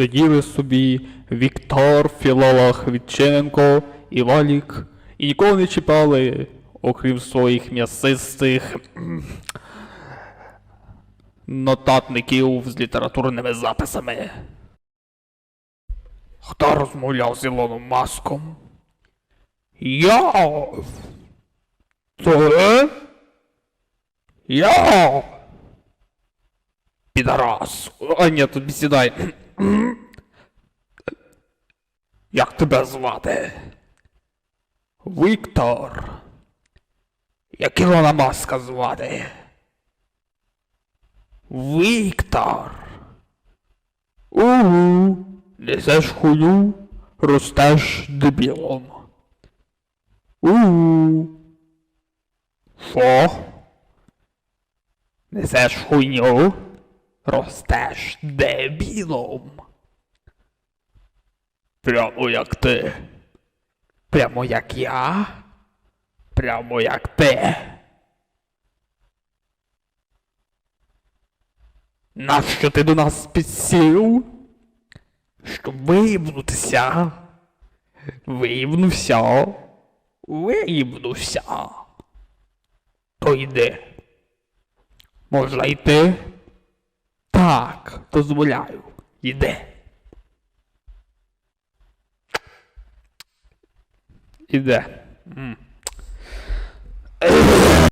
Сиділи собі Віктор, Філолог, Відчиненко і Валік, і нікого не чіпали, окрім своїх м'ясистих нотатників з літературними записами. Хто розмовляв з Ілоном Маском? Я. Це? Я. Підарас. А ні, тобі сідай. Як тебе звати? Віктор. Як Ілона Маска звати? Віктор. Угу. Несеш хую, ростеш дебілом. Угу. Що? Несеш хуйню, ростеш дебілом. Прямо як ти. Прямо як я. Прямо як ти. Нащо ти до нас підсів? Щоб виїбнутися. Виїбнувся. Виїбнувся. То йди. Можна йти? Так, дозволяю. Іде. Іде.